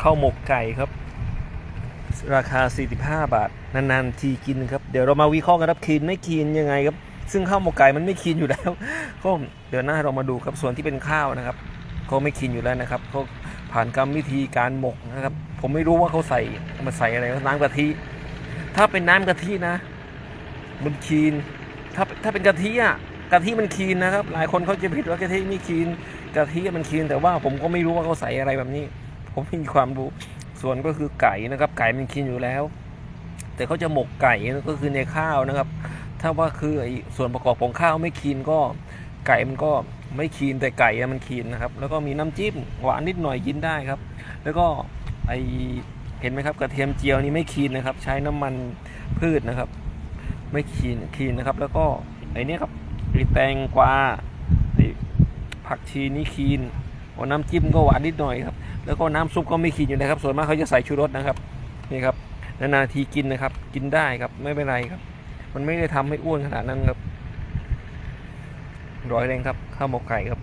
ข้าวหมกไก่ครับ ราคา 45 บาท นานๆ ทีกินครับ เดี๋ยวเรามาวิเคราะห์กันครับคีนไม่คีนยังไงครับ ซึ่งข้าวหมกไก่มันไม่คีนอยู่แล้วก็เดี๋ยวหน้าเรามาดูครับส่วนที่เป็นข้าวนะครับเขาไม่คีนอยู่แล้วนะครับเขาผ่านกรรมวิธีการหมกนะครับ ผมไม่รู้ว่าเขาใส่มาใส่อะไรน้ำกะทิ ถ้าเป็นน้ำกะทินะ มันคีน ถ้าถ้าเป็นกะทิอะกะทิมันคีนนะครับ หลายคนเขาจะผิดว่ากะทิไม่คีนกะทิมันคีนแต่ว่าผมก็ไม่รู้ว่าเขาใส่อะไรแบบนี้ ผมไม่มีความรู้ ส่วนก็คือไก่นะครับ ไก่มันคีนอยู่แล้ว แต่เขาจะหมกไก่ก็คือในข้าวนะครับ ถ้าว่าคือไอ้ส่วนประกอบของข้าวไม่คีนก็ ไก่มันก็ไม่คีนแต่ไก่มันคีนนะครับ แล้วก็มีน้ำจิ้มหวานนิดหน่อยกินได้ครับ แล้วก็ไอเห็นไหมครับกระเทียมเจียวนี่ไม่คีนนะครับ ใช้น้ำมันพืชนะครับ ไม่คีนคีนนะครับ แล้วก็ไอ้นี่ครับไอแตงกวาไอผักชีนี่คีน โอ้น้ำจิ้มก็หวานนิดหน่อยครับ แล้วก็น้ำซุปก็ไม่ขีดอยู่นะครับ ส่วนมากเขาจะใส่ชูรสนะครับ นี่ครับ นานาทีกินนะครับ กินได้ครับ ไม่เป็นไรครับ มันไม่ได้ทำให้อ้วนขนาดนั้นครับ ร้อยแรงครับ ข้าวหมกไก่ครับ